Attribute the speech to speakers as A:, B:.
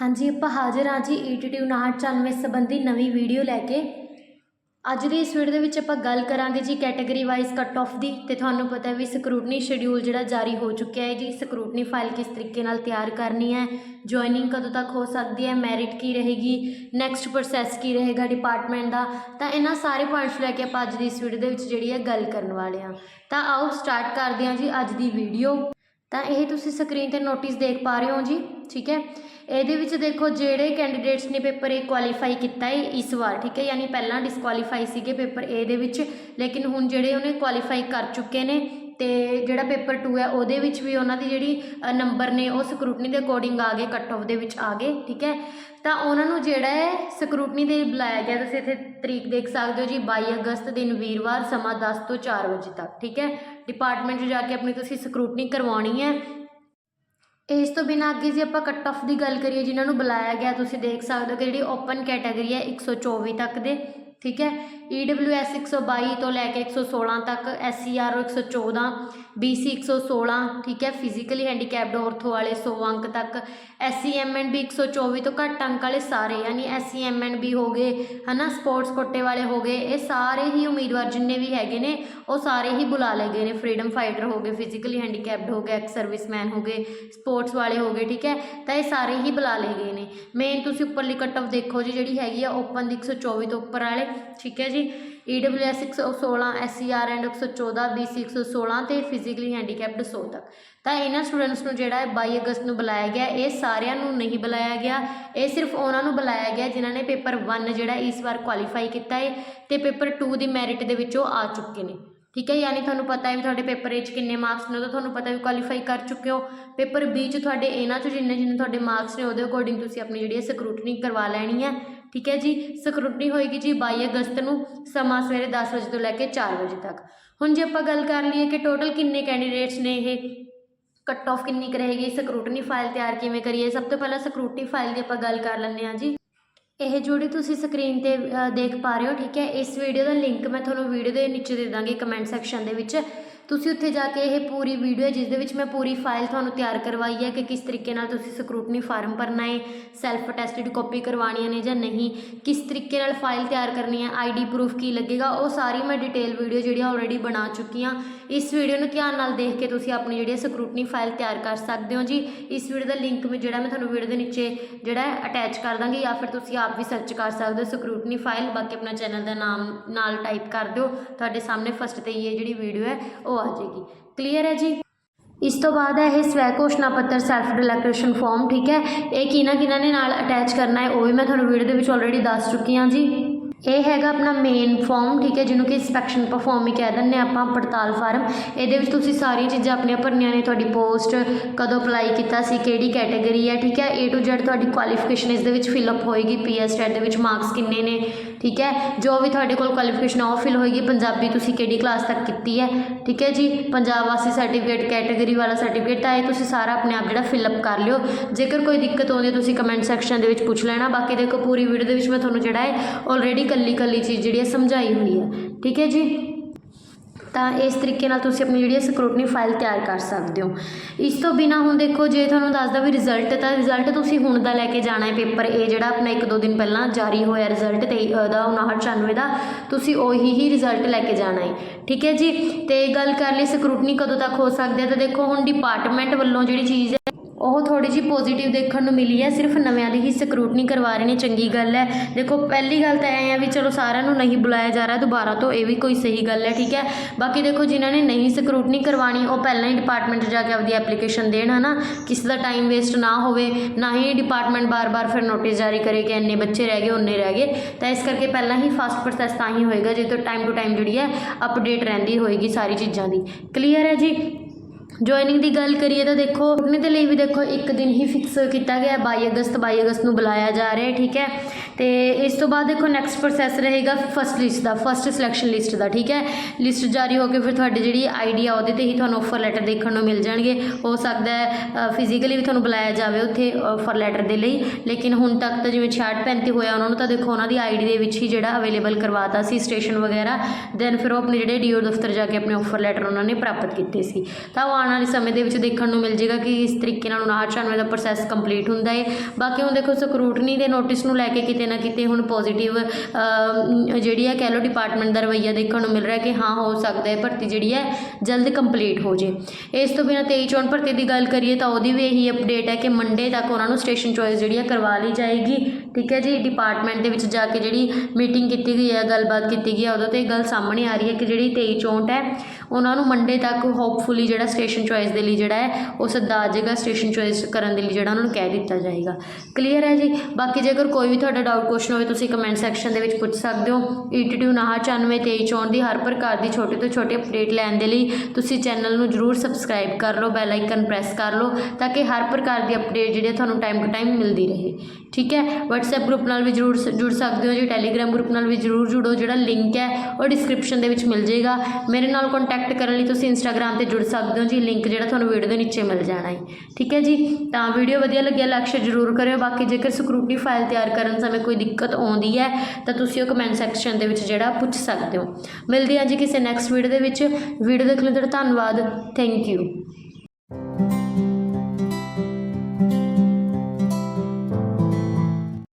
A: ਹਾਂਜੀ ਆਪਾਂ ਹਾਜ਼ਰ ਹਾਂ ਜੀ ਈਟੀਟੀ 5994 ਸੰਬੰਧੀ ਨਵੀਂ ਵੀਡੀਓ ਲੈ ਕੇ। ਅੱਜ ਦੀ ਇਸ ਵੀਡੀਓ ਦੇ ਵਿੱਚ ਆਪਾਂ ਗੱਲ ਕਰਾਂਗੇ ਜੀ ਕੈਟਾਗਰੀ ਵਾਈਜ਼ ਕੱਟ ਆਫ ਦੀ ਤੇ ਤੁਹਾਨੂੰ ਪਤਾ ਵੀ ਸਕਰੂਟਨੀ ਸ਼ਡਿਊਲ ਜਿਹੜਾ ਜਾਰੀ ਹੋ ਚੁੱਕਿਆ ਹੈ ਜੀ ਸਕਰੂਟਨੀ ਫਾਈਲ ਕਿਸ ਤਰੀਕੇ ਨਾਲ ਤਿਆਰ ਕਰਨੀ ਹੈ ਜੁਆਇਨਿੰਗ ਕਦੋਂ ਤੱਕ ਹੋ ਸਕਦੀ ਹੈ ਮੈਰਿਟ ਕੀ ਰਹੇਗੀ ਨੈਕਸਟ ਪ੍ਰੋਸੈਸ ਕੀ ਰਹੇਗਾ ਡਿਪਾਰਟਮੈਂਟ ਦਾ, ਤਾਂ ਇਹਨਾਂ ਸਾਰੇ ਪੁਆਇੰਟਸ ਲੈ ਕੇ ਆਪਾਂ ਅੱਜ ਦੀ ਇਸ ਵੀਡੀਓ ਦੇ ਵਿੱਚ ਜਿਹੜੀ ਹੈ ਗੱਲ ਕਰਨ ਵਾਲੇ ਹਾਂ। ਤਾਂ ਆਓ ਸਟਾਰਟ ਕਰਦੇ ਹਾਂ ਜੀ ਅੱਜ ਦੀ ਵੀਡੀਓ ਤਾਂ ਇਹ ਤੁਸੀਂ ਸਕਰੀਨ ਤੇ ਨੋਟਿਸ ਦੇਖ ਪਾ ਰਹੇ ਹੋ ਜੀ, ਠੀਕ ਹੈ? ਇਹਦੇ ਵਿੱਚ ਦੇਖੋ ਜਿਹੜੇ ਕੈਂਡੀਡੇਟਸ ਨੇ ਪੇਪਰ A ਕੁਆਲੀਫਾਈ ਕੀਤਾ ਹੈ ਇਸ ਵਾਰ, ਠੀਕ ਹੈ? ਯਾਨੀ ਪਹਿਲਾਂ ਡਿਸਕੁਆਲੀਫਾਈ ਸੀਗੇ ਪੇਪਰ A ਦੇ ਵਿੱਚ, ਲੇਕਿਨ ਹੁਣ ਜਿਹੜੇ ਉਹਨੇ ਕੁਆਲੀਫਾਈ ਕਰ ਚੁੱਕੇ ਨੇ ਤੇ ਜਿਹੜਾ ਪੇਪਰ 2 ਹੈ ਉਹਦੇ ਵਿੱਚ ਵੀ ਉਹਨਾਂ ਦੀ ਜਿਹੜੀ ਨੰਬਰ ਨੇ ਉਹ ਸਕਰੂਟਨੀ ਦੇ ਅਕੋਰਡਿੰਗ ਆ ਗਏ ਕੱਟ ਆਫ ਦੇ ਵਿੱਚ ਆ ਗਏ, ਠੀਕ ਹੈ? ਤਾਂ ਉਹਨਾਂ ਨੂੰ ਜਿਹੜਾ ਹੈ ਸਕਰੂਟਨੀ ਦੇ ਬੁਲਾਇਆ ਗਿਆ, ਤੁਸੀਂ ਇੱਥੇ ਤਰੀਕ ਦੇਖ ਸਕਦੇ ਹੋ ਜੀ 22 ਅਗਸਤ ਦਿਨ ਵੀਰਵਾਰ ਸਮਾਂ 10 ਤੋਂ 4 ਵਜੇ ਤੱਕ, ਠੀਕ ਹੈ? ਡਿਪਾਰਟਮੈਂਟ 'ਚ ਜਾ ਕੇ ਆਪਣੀ ਤੁਸੀਂ ਸਕਰੂਟਨੀ ਕਰਵਾਉਣੀ ਹੈ ਇਸ ਤੋਂ ਬਿਨਾਂ ਅੱਗੇ ਜੇ ਆਪਾਂ ਕੱਟ ਆਫ ਦੀ ਗੱਲ ਕਰੀਏ, ਜਿਨ੍ਹਾਂ ਨੂੰ ਬੁਲਾਇਆ ਗਿਆ, ਤੁਸੀਂ ਦੇਖ ਸਕਦੇ ਹੋ ਕਿ ਜਿਹੜੀ ਓਪਨ ਕੈਟਾਗਰੀ ਹੈ 124 ਤੱਕ ਦੇ ਠੀਕ ਹੈ? EWS 122 ਤੋਂ ਲੈ ਕੇ 116 ਤੱਕ SCR 114 BC 116 ਠੀਕ ਹੈ? ਫਿਜ਼ੀਕਲੀ ਹੈਂਡੀਕੈਪਡ ਔਰਥੋ ਵਾਲੇ 100 ਅੰਕ ਤੱਕ SCMNB 124 ਤੋਂ ਘੱਟ ਅੰਕ ਵਾਲੇ ਸਾਰੇ, ਯਾਨੀ SCMNB ਹੋ ਗਏ, ਹਨਾ? ਸਪੋਰਟਸ ਕੋਟੇ ਵਾਲੇ ਹੋ ਗਏ, ਇਹ ਸਾਰੇ ਹੀ ਉਮੀਦਵਾਰ ਜਿੰਨੇ ਵੀ ਹੈਗੇ ਨੇ, ਉਹ ਸਾਰੇ ਹੀ ਬੁਲਾ ਲਏ ਗਏ ਨੇ। ਫਰੀडम ਫਾਈਟਰ ਹੋ ਗਏ ਫਿਜ਼ੀਕਲੀ ਹੈਂਡੀਕੈਪਡ ਹੋ ਗਏ ਐਕਸ ਸਰਵਿਸਮੈਨ ਹੋ ਗਏ ਸਪੋਰਟਸ ਵਾਲੇ ਹੋ ਗਏ, ਠੀਕ ਹੈ? ਤਾਂ ਇਹ ਸਾਰੇ ਹੀ ਬੁਲਾ ਲਏ ਗਏ ਨੇ। ਮੇਨ ਤੁਸੀਂ ਉੱਪਰਲੀ ਕੱਟ ਆਫ ਦੇਖੋ ਜੀ, ਜਿਹੜੀ ਹੈਗੀ ਆ ਓਪਨ ਦੀ 124 ਤੋਂ ਉੱਪਰ ਵਾਲੇ ਠੀਕ ਹੈ ਜੀ। EWS 116 SCR ਐਂਡ 114 BC 116 ਤੇ ਫਿਜ਼ੀਕਲੀ ਹੈਂਡੀਕੈਪਡ 100 ਤੱਕ। ਤਾਂ ਇਹਨਾਂ ਸਟੂਡੈਂਟਸ ਨੂੰ ਜਿਹੜਾ ਹੈ 22 ਅਗਸਤ ਨੂੰ ਬੁਲਾਇਆ ਗਿਆ। ਇਹ ਸਾਰਿਆਂ ਨੂੰ ਨਹੀਂ ਬੁਲਾਇਆ ਗਿਆ। ਇਹ ਸਿਰਫ ਉਹਨਾਂ ਨੂੰ ਬੁਲਾਇਆ ਗਿਆ ਜਿਨ੍ਹਾਂ ਨੇ ਪੇਪਰ 1 ਜਿਹੜਾ ਇਸ ਵਾਰ ਕੁਆਲੀਫਾਈ ਕੀਤਾ ਹੈ ਤੇ ਪੇਪਰ 2 ਦੀ ਮੈਰਿਟ ਦੇ ਵਿੱਚੋਂ ਆ ਚੁੱਕੇ ਨੇ। ਠੀਕ ਹੈ, ਯਾਨੀ ਤੁਹਾਨੂੰ ਪਤਾ ਹੈ ਵੀ ਤੁਹਾਡੇ ਪੇਪਰ A 'ਚ ਕਿੰਨੇ ਮਾਰਕਸ ਨੇ ਉਹ ਤਾਂ ਤੁਹਾਨੂੰ ਪਤਾ ਵੀ ਕੁਆਲੀਫਾਈ ਕਰ ਚੁੱਕੇ ਹੋ। ਪੇਪਰ B 'ਚ ਤੁਹਾਡੇ ਇਹਨਾਂ 'ਚੋਂ ਜਿੰਨੇ ਜਿੰਨੇ ਤੁਹਾਡੇ ਮਾਰਕਸ ਨੇ, ਉਹਦੇ ਅਕੋਰਡਿੰਗ ਤੁਸੀਂ ਆਪਣੀ ਜਿਹੜੀ ਹੈ ਸਕਰੂਟਨੀ ਕਰਵਾ ਲੈਣੀ ਹੈ। ਠੀਕ ਹੈ ਜੀ? ਸਕਰੂਟਨੀ ਹੋਏਗੀ ਜੀ 22 ਅਗਸਤ ਨੂੰ ਸਮਾਂ ਸਵੇਰੇ 10 ਵਜੇ ਤੋਂ ਲੈ ਕੇ 4 ਵਜੇ ਤੱਕ। ਹੁਣ ਜੇ ਆਪਾਂ ਗੱਲ ਕਰ ਲਈਏ ਕਿ ਟੋਟਲ ਕਿੰਨੇ ਕੈਂਡੀਡੇਟਸ ਨੇ ਇਹ? ਕੱਟ ਆਫ ਕਿੰਨੀ ਕੁ ਰਹੇਗੀ? ਸਕਰੂਟਨੀ ਫਾਈਲ ਤਿਆਰ ਕਿਵੇਂ ਕਰੀਏ? ਸਭ ਤੋਂ ਪਹਿਲਾਂ ਸਕਰੂਟਨੀ ਫਾਈਲ ਦੀ ਆਪਾਂ ਗੱਲ ਕਰ ਲੈਂਦੇ ਹਾਂ ਜੀ। ਇਹ ਜਿਹੜੀ ਤੁਸੀਂ ਸਕਰੀਨ ਤੇ ਦੇਖ ਪਾ ਰਹੇ ਹੋ, ਠੀਕ ਹੈ? ਇਸ ਵੀਡੀਓ ਦਾ ਲਿੰਕ ਮੈਂ ਤੁਹਾਨੂੰ ਵੀਡੀਓ ਦੇ ਨੀਚੇ ਦੇ ਦਾਂਗੀ ਕਮੈਂਟ ਸੈਕਸ਼ਨ ਦੇ ਵਿੱਚ। ਤੁਸੀਂ ਉੱਥੇ ਜਾ ਕੇ ਇਹ ਪੂਰੀ ਵੀਡੀਓ ਹੈ, ਜਿਸ ਦੇ ਵਿੱਚ ਮੈਂ ਪੂਰੀ ਫਾਈਲ ਤੁਹਾਨੂੰ ਤਿਆਰ ਕਰਵਾਈ ਹੈ ਕਿ ਕਿਸ ਤਰੀਕੇ ਨਾਲ ਤੁਸੀਂ ਸਕਰੂਟਨੀ ਫਾਰਮ ਭਰਨਾ ਹੈ ਸੈਲਫ ਅਟੈਸਟਡ ਕਾਪੀ ਕਰਵਾਉਣੀਆਂ ਨੇ ਜਾਂ ਨਹੀਂ, ਕਿਸ ਤਰੀਕੇ ਨਾਲ ਫਾਈਲ ਤਿਆਰ ਕਰਨੀ ਹੈ ਆਈਡੀ ਪ੍ਰੂਫ ਕੀ ਲੱਗੇਗਾ, ਉਹ ਸਾਰੀ ਮੈਂ ਡਿਟੇਲ ਵੀਡੀਓ ਜਿਹੜੀ ਆਲਰੇਡੀ ਬਣਾ ਚੁੱਕੀ ਹਾਂ। ਇਸ ਵੀਡੀਓ ਨੂੰ ਧਿਆਨ ਨਾਲ ਦੇਖ ਕੇ ਤੁਸੀਂ ਆਪਣੀ ਜਿਹੜੀ ਸਕਰੂਟਨੀ ਫਾਈਲ ਤਿਆਰ ਕਰ ਸਕਦੇ ਹੋ ਜੀ। ਇਸ ਵੀਡੀਓ ਦਾ ਲਿੰਕ ਮੈਂ ਜਿਹੜਾ ਮੈਂ ਤੁਹਾਨੂੰ ਵੀਡੀਓ ਦੇ ਨੀਚੇ ਜਿਹੜਾ ਅਟੈਚ ਕਰ ਦਾਂਗੀ, ਜਾਂ ਫਿਰ ਤੁਸੀਂ ਆਪ ਵੀ ਸਰਚ ਕਰ ਸਕਦੇ ਹੋ ਸਕਰੂਟਨੀ ਫਾਈਲ ਬਾਕੀ ਆਪਣਾ ਚੈਨਲ ਦਾ ਨਾਮ ਨਾਲ ਟਾਈਪ ਕਰ ਦਿਓ। ਤੁਹਾਡੇ ਸਾਹਮਣੇ ਫਸਟ ਤੇ ਹੀ ਇਹ ਜਿਹੜੀ ਵੀਡੀਓ ਹੈ, ਉਹ ਆ ਜਾਏਗੀ ਕਲੀਅਰ ਹੈ ਜੀ? ਇਸ ਤੋਂ ਬਾਅਦ ਹੈ ਇਹ ਸਵੈ ਘੋਸ਼ਣਾ ਪੱਤਰ ਸੈਲਫ ਡਿਕਲੇਰੇਸ਼ਨ ਫਾਰਮ ਠੀਕ ਹੈ? ਇਹ ਕਿਹਨਾਂ ਕਿਹਨਾਂ ਨੇ ਨਾਲ ਅਟੈਚ ਕਰਨਾ ਹੈ, ਉਹ ਵੀ ਮੈਂ ਤੁਹਾਨੂੰ ਵੀਡੀਓ ਦੇ ਵਿੱਚ ਆਲਰੇਡੀ ਦੱਸ ਚੁੱਕੀ ਹਾਂ ਜੀ। ਇਹ ਹੈਗਾ ਆਪਣਾ ਮੇਨ ਫਾਰਮ ਠੀਕ ਹੈ, ਜਿਹਨੂੰ ਕਿ ਇੰਸਪੈਕਸ਼ਨ ਪਰਫਾਰਮ ਹੀ ਕਹਿ ਦਿੰਦੇ ਹਾਂ ਆਪਾਂ, ਪੜਤਾਲ ਫਾਰਮ। ਇਹਦੇ ਵਿੱਚ ਤੁਸੀਂ ਸਾਰੀਆਂ ਚੀਜ਼ਾਂ ਆਪਣੀਆਂ ਭਰਨੀਆਂ ਨੇ, ਤੁਹਾਡੀ ਪੋਸਟ ਕਦੋਂ ਅਪਲਾਈ ਕੀਤਾ ਸੀ, ਕਿਹੜੀ ਕੈਟਾਗਰੀ ਹੈ, ਠੀਕ ਹੈ, A ਟੂ Z ਤੁਹਾਡੀ ਕੁਆਲੀਫਿਕੇਸ਼ਨ ਇਸ ਦੇ ਵਿੱਚ ਫਿਲ ਅਪ ਹੋਏਗੀ ਪੀਐਸ ਟੈਟ ਦੇ ਵਿੱਚ ਮਾਰਕਸ ਕਿੰਨੇ ਨੇ, ਠੀਕ ਹੈ, ਜੋ ਵੀ ਤੁਹਾਡੇ ਕੋਲ ਕੁਆਲੀਫਿਕੇਸ਼ਨ ਉਹ ਫਿਲ ਹੋਏਗੀ। ਪੰਜਾਬੀ ਤੁਸੀਂ ਕਿਹੜੀ ਕਲਾਸ ਤੱਕ ਕੀਤੀ ਹੈ, ਠੀਕ ਹੈ ਜੀ? ਪੰਜਾਬ ਵਾਸੀ ਸਰਟੀਫਿਕੇਟ ਕੈਟਾਗਰੀ ਵਾਲਾ ਸਰਟੀਫਿਕੇਟ ਤਾਂ ਇਹ ਤੁਸੀਂ ਸਾਰਾ ਆਪਣੇ ਆਪ ਜਿਹੜਾ ਫਿਲ ਅਪ ਕਰ ਲਿਓ। ਜੇਕਰ ਕੋਈ ਦਿੱਕਤ ਆਉਂਦੀ ਤੁਸੀਂ ਕਮੈਂਟ ਸੈਕਸ਼ਨ ਦੇ ਵਿੱਚ ਪੁੱਛ ਲੈਣਾ। ਬਾਕੀ ਦੇਖੋ, ਪੂਰੀ ਵੀਡੀਓ ਦੇ ਵਿੱਚ ਮੈਂ ਤੁਹਾਨੂੰ ਜਿਹੜਾ ਹੈ ਆਲਰੇਡੀ ਕੱਲੀ ਕੱਲੀ ਚੀਜ਼ ਜਿਹੜੀ ਹੈ ਸਮਝਾਈ ਹੋਈ ਹੈ ਠੀਕ ਹੈ ਜੀ? ਤਾਂ ਇਸ ਤਰੀਕੇ ਨਾਲ ਤੁਸੀਂ ਆਪਣੀ ਜਿਹੜੀ ਸਕਰੂਟਨੀ ਫਾਈਲ ਤਿਆਰ ਕਰ ਸਕਦੇ ਹੋ। ਇਸ ਤੋਂ ਬਿਨਾ ਹੁਣ ਦੇਖੋ, ਜੇ ਤੁਹਾਨੂੰ ਦੱਸਦਾ ਵੀ ਰਿਜ਼ਲਟ ਤਾਂ ਰਿਜ਼ਲਟ ਤੁਸੀਂ ਹੁਣ ਦਾ ਲੈ ਕੇ ਜਾਣਾ ਹੈ ਪੇਪਰ। ਇਹ ਜਿਹੜਾ ਆਪਣਾ ਇੱਕ ਦੋ ਦਿਨ ਪਹਿਲਾਂ ਜਾਰੀ ਹੋਇਆ ਰਿਜ਼ਲਟ ਤੇ ਦਾ 5996 ਦਾ, ਤੁਸੀਂ ਉਹੀ ਹੀ ਰਿਜ਼ਲਟ ਲੈ ਕੇ ਜਾਣਾ ਹੈ। ਠੀਕ ਹੈ ਜੀ? ਤੇ ਗੱਲ ਕਰ ਲਈ ਸਕਰੂਟਨੀ ਕਦੋਂ ਤੱਕ ਹੋ ਸਕਦੀ ਹੈ? ਤਾਂ ਦੇਖੋ, ਹੁਣ ਡਿਪਾਰਟਮੈਂਟ ਵੱਲੋਂ ਜਿਹੜੀ ਚੀਜ਼ ਉਹ ਥੋੜ੍ਹੀ ਜਿਹੀ ਪੋਜੀਟਿਵ ਦੇਖਣ ਨੂੰ ਮਿਲੀ ਹੈ, ਸਿਰਫ ਨਵਿਆਂ ਦੀ ਹੀ ਸਕਰੂਟਨੀ ਕਰਵਾ ਰਹੇ ਨੇ, ਚੰਗੀ ਗੱਲ ਹੈ। ਦੇਖੋ, ਪਹਿਲੀ ਗੱਲ ਤਾਂ ਐ ਆ ਵੀ ਚਲੋ ਸਾਰਿਆਂ ਨੂੰ ਨਹੀਂ ਬੁਲਾਇਆ ਜਾ ਰਿਹਾ, ਦੁਬਾਰਾ ਤੋਂ ਇਹ ਵੀ ਕੋਈ ਸਹੀ ਗੱਲ ਹੈ, ਠੀਕ ਹੈ। ਬਾਕੀ ਦੇਖੋ, ਜਿਨ੍ਹਾਂ ਨੇ ਨਹੀਂ ਸਕਰੂਟਨੀ ਕਰਵਾਣੀ ਉਹ ਪਹਿਲਾਂ ਹੀ ਡਿਪਾਰਟਮੈਂਟ 'ਚ ਜਾ ਕੇ ਆਪਦੀ ਐਪਲੀਕੇਸ਼ਨ ਦੇਣ, ਹਨਾ। ਕਿਸੇ ਦਾ ਟਾਈਮ ਵੇਸਟ ਨਾ ਹੋਵੇ, ਨਾ ਹੀ ਡਿਪਾਰਟਮੈਂਟ ਬਾਰ-ਬਾਰ ਫਿਰ ਨੋਟਿਸ ਜਾਰੀ ਕਰੇ ਕਿ ਇੰਨੇ ਬੱਚੇ ਰਹਿ ਗਏ ਉਨੇ ਰਹਿ ਗਏ। ਤਾਂ ਇਸ ਕਰਕੇ ਪਹਿਲਾਂ ਹੀ ਫਾਸਟ ਪ੍ਰੋਸੈਸ ਤਾਂ ਹੀ ਹੋਏਗਾ, ਜੇ ਤੋਂ ਟਾਈਮ ਟੂ ਟਾਈਮ ਜਿਹੜੀ ਹੈ ਅਪਡੇਟ ਰਹਿੰਦੀ ਹੋਏਗੀ ਸਾਰੀ ਚੀਜ਼ਾਂ ਦੀ। ਕਲੀਅਰ ਹੈ ਜੀ? ਜੁਆਇਨਿੰਗ ਦੀ ਗੱਲ ਕਰੀਏ ਤਾਂ ਦੇਖੋ ਉਹਨੇ ਦੇ ਲਈ ਵੀ ਦੇਖੋ, ਇੱਕ ਦਿਨ ਹੀ ਫਿਕਸ ਕੀਤਾ ਗਿਆ। ਬਾਈ ਅਗਸਤ ਬਾਈ ਅਗਸਤ ਨੂੰ ਬੁਲਾਇਆ ਜਾ ਰਿਹਾ, ਠੀਕ ਹੈ? ਤੇ ਇਸ ਤੋਂ ਬਾਅਦ ਦੇਖੋ ਨੈਕਸਟ ਪ੍ਰੋਸੈਸ ਰਹੇਗਾ ਫਸਟ ਲਿਸਟ ਦਾ ਫਸਟ ਸਿਲੈਕਸ਼ਨ ਲਿਸਟ ਦਾ, ਠੀਕ ਹੈ? ਲਿਸਟ ਜਾਰੀ ਹੋ ਕੇ ਫਿਰ ਤੁਹਾਡੀ ਜਿਹੜੀ ਆਈਡੀ ਆ ਉਹਦੇ ਤੇ ਹੀ ਤੁਹਾਨੂੰ ਆਫਰ ਲੈਟਰ ਦੇਖਣ ਨੂੰ ਮਿਲ ਜਾਣਗੇ। ਹੋ ਸਕਦਾ ਹੈ ਫਿਜ਼ੀਕਲੀ ਵੀ ਤੁਹਾਨੂੰ ਬੁਲਾਇਆ ਜਾਵੇ ਉੱਥੇ ਆਫਰ ਲੈਟਰ ਦੇ ਲਈ। ਲੇਕਿਨ ਹੁਣ ਤੱਕ ਤਾਂ ਜਿਵੇਂ 66 35 ਹੋਇਆ ਉਹਨਾਂ ਨੂੰ ਤਾਂ ਦੇਖੋ ਉਹਨਾਂ ਦੀ ਆਈਡੀ ਦੇ ਵਿੱਚ ਹੀ ਜਿਹੜਾ ਅਵੇਲੇਬਲ ਕਰਵਾਤਾ ਸੀ ਸਟੇਸ਼ਨ ਵਗੈਰਾ। ਦੈਨ ਫਿਰ ਉਹ ਆਪਣੇ ਜਿਹੜੇ ਡੀਓ ਦਫ਼ਤਰ ਜਾ ਕੇ ਆਪਣੇ ਆਫਰ ਲੈਟਰ ਉਹਨਾਂ ਨੇ ਪ੍ਰਾਪਤ ਕੀਤੇ ਸੀ। ਤਾਂ ਉਹ ਆਉਣ ਵਾਲੇ ਸਮੇਂ ਦੇ ਵਿੱਚ ਦੇਖਣ ਨੂੰ ਮਿਲ ਜੇਗਾ ਕਿ ਇਸ ਤਰੀਕੇ ਨਾਲ 5996 ਦਾ ਪ੍ਰੋਸੈਸ ਕੰਪਲੀਟ ਹੁੰਦਾ ਹੈ। ਬਾਕੀ ਹੁਣ ਦੇਖੋ ਸਕਰੂਟਨੀ ਦੇ ਨੋਟਿਸ ਨੂੰ ਲੈ ਕੇ ਕਿਤੇ ਨਾ ਕਿਤੇ ਹੁਣ ਪੋਜ਼ੀਟਿਵ ਜਿਹੜੀ ਹੈ ਕਹਿ ਲਓ ਡਿਪਾਰਟਮੈਂਟ ਦਾ ਰਵੱਈਆ ਦੇਖਣ ਨੂੰ ਮਿਲ ਰਿਹਾ ਕਿ ਹਾਂ, ਹੋ ਸਕਦਾ ਹੈ ਭਰਤੀ ਜਿਹੜੀ ਹੈ ਜਲਦ ਕੰਪਲੀਟ ਹੋ ਜੇ। ਇਸ ਤੋਂ ਬਿਨਾਂ ਤੇਈ ਚੋਣ ਭਰਤੀ ਦੀ ਗੱਲ ਕਰੀਏ ਤਾਂ ਉਹਦੀ ਵੀ ਇਹੀ ਅਪਡੇਟ ਹੈ ਕਿ ਮੰਡੇ ਤੱਕ ਉਹਨਾਂ ਨੂੰ ਸਟੇਸ਼ਨ ਚੋਇਸ ਜਿਹੜੀ ਹੈ ਕਰਵਾ ਲਈ ਜਾਏਗੀ। ਠੀਕ ਹੈ ਜੀ ਡਿਪਾਰਟਮੈਂਟ ਦੇ ਵਿੱਚ ਜਾ ਕੇ ਜਿਹੜੀ ਮੀਟਿੰਗ ਕੀਤੀ ਗਈ ਹੈ, ਗੱਲਬਾਤ ਕੀਤੀ ਗਈ ਹੈ, ਉਦੋਂ ਤੇ ਇਹ ਗੱਲ ਸਾਹਮਣੇ ਆ ਰਹੀ ਹੈ ਕਿ ਜਿਹੜੀ 23 ਚੋਂਟ ਹੈ, ਉਹਨਾਂ ਨੂੰ ਮੰਡੇ ਤੱਕ ਹੋਪਫੁਲੀ ਜਿਹੜਾ ਸਟੇਸ਼ਨ ਚੋਇਸ ਦੇ ਲਈ ਜਿਹੜਾ ਹੈ, ਉਹ ਸੱਦਾ ਆ ਸਟੇਸ਼ਨ ਚੋਇਸ ਕਰਨ ਦੇ ਲਈ ਜਿਹੜਾ ਉਹਨਾਂ ਨੂੰ ਕਹਿ ਦਿੱਤਾ ਜਾਏਗਾ। ਕਲੀਅਰ ਹੈ ਜੀ? ਬਾਕੀ ਜੇਕਰ ਕੋਈ ਵੀ ਤੁਹਾਡਾ ਡਾਊਟ ਕੁਐਸਚਨ ਹੋਵੇ, ਤੁਸੀਂ ਕਮੈਂਟ ਸੈਕਸ਼ਨ ਦੇ ਵਿੱਚ ਪੁੱਛ ਸਕਦੇ ਹੋ। ਈਟੀਟੂ 99 23 ਚੋਣ ਦੀ ਹਰ ਪ੍ਰਕਾਰ ਦੀ ਛੋਟੇ ਤੋਂ ਛੋਟੇ ਅਪਡੇਟ ਲੈਣ ਦੇ ਲਈ ਤੁਸੀਂ ਚੈਨਲ ਨੂੰ ਜਰੂਰ ਸਬਸਕ੍ਰਾਈਬ ਕਰ ਲਓ ਬੈਲ ਆਈਕਨ ਪ੍ਰੈਸ ਕਰ ਲਓ, ਤਾਂ ਕਿ ਹਰ ਪ੍ਰਕਾਰ ਦੀ ਅਪਡੇਟ ਜਿਹੜੀ ਹੈ, ਤੁਹਾਨੂੰ ਟਾਈਮ ਟੂ ਟਾਈਮ ਮਿਲਦੀ ਰਹੇ। ਠੀਕ ਹੈ? WhatsApp ਗਰੁੱਪ ਨਾਲ ਵੀ ਜਰੂਰ ਸ- ਜੁੜ ਸਕਦੇ ਹੋ ਜੀ। Telegram ਗਰੁੱਪ ਨਾਲ ਵੀ ਜਰੂਰ ਜੁੜੋ। ਜਿਹੜਾ ਲਿੰਕ ਹੈ, ਉਹ ਡਿਸਕ੍ਰਿਪਸ਼ਨ ਦੇ ਵਿੱਚ ਮਿਲ ਜਾਏਗਾ। ਮੇਰੇ ਨਾਲ ਕੰਟੈਕਟ ਕਰਨ ਲਈ ਤੁਸੀਂ Instagram ਤੇ ਜੁੜ ਸਕਦੇ ਹੋ ਜੀ। ਲਿੰਕ ਜਿਹੜਾ ਤੁਹਾਨੂੰ ਵੀਡੀਓ ਦੇ ਨੀਚੇ ਮਿਲ ਜਾਣਾ ਹੈ। ਠੀਕ ਹੈ ਜੀ? ਤਾਂ ਵੀਡੀਓ ਵਧੀਆ ਲੱਗਿਆ ਲਾਈਕ ਸ਼ੇਅਰ ਜਰੂਰ ਕਰਿਓ। ਬਾਕੀ ਜੇਕਰ ਸਕਰੂਟਨੀ ਫਾਈਲ ਤਿਆਰ ਕਰਨ ਸਮੇਂ ਕੋਈ ਦਿੱਕਤ ਆਉਂਦੀ ਹੈ, ਤਾਂ ਤੁਸੀਂ ਉਹ ਕਮੈਂਟ ਸੈਕਸ਼ਨ ਦੇ ਵਿੱਚ ਜਿਹੜਾ ਪੁੱਛ ਸਕਦੇ ਹੋ। ਮਿਲਦੇ ਹਾਂ ਜੀ ਕਿਸੇ ਨੈਕਸਟ ਵੀਡੀਓ ਦੇ ਵਿੱਚ। ਵੀਡੀਓ ਦੇਖਣ ਲਈ ਤੁਹਾਡਾ ਧੰਨਵਾਦ। Thank you